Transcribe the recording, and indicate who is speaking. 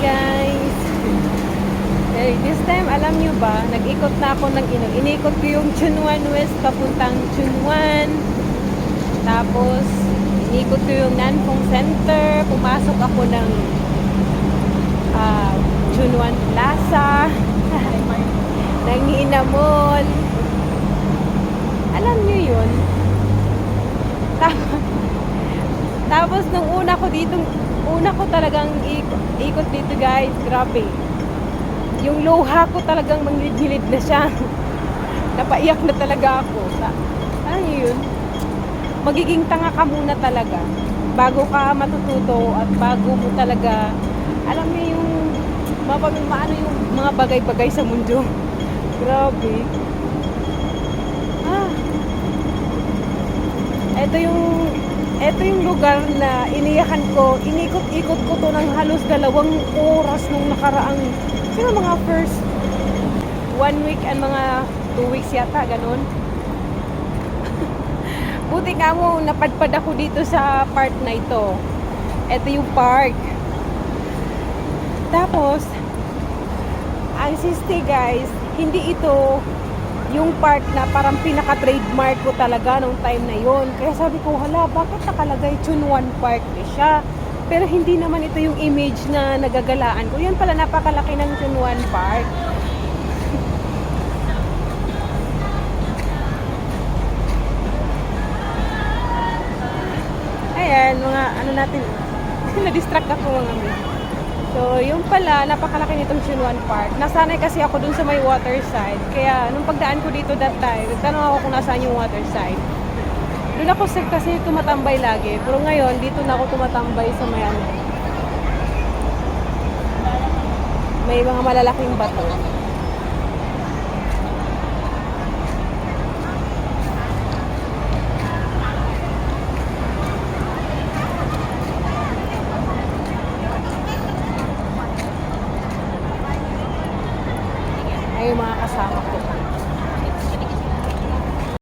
Speaker 1: guys! Okay, this time, alam nyo ba, nag-ikot na ako ng inog. Inikot ko yung Chunwan West papuntang Chunwan. Tapos, inikot ko yung Nanfong Center. Pumasok ako ng ah, uh, Chunwan Plaza. Nangiina Mall. Alam nyo yun? Tapos, tapos nung una ko ditong una ko talagang ikot, dito guys, grabe. Yung luha ko talagang manglid-ngilid na siya. Napaiyak na talaga ako. Sa, ano yun? Magiging tanga ka muna talaga. Bago ka matututo at bago mo talaga, alam mo yung mapag, maano yung mga bagay-bagay sa mundo. Grabe. Ah. Ito yung ito yung lugar na iniyakan ko, inikot-ikot ko to ng halos dalawang oras nung nakaraang, siguro mga first one week and mga two weeks yata, ganun. Buti nga mo, napadpad ako dito sa park na ito. Ito yung park. Tapos, ang siste guys, hindi ito yung park na parang pinaka-trademark ko talaga nung time na yon. Kaya sabi ko, hala, bakit nakalagay Chunwan Park na siya? Pero hindi naman ito yung image na nagagalaan ko. Yan pala, napakalaki ng Chunwan Park. Ayan, mga ano natin, na-distract ako mga may. So, yung pala, napakalaki nitong Chunwan Park. Nasanay kasi ako dun sa may water side. Kaya, nung pagdaan ko dito that time, nagtanong ako kung nasaan yung water side. Doon ako sa- kasi tumatambay lagi. Pero ngayon, dito na ako tumatambay sa may ano. May mga malalaking bato. mga kasama ko.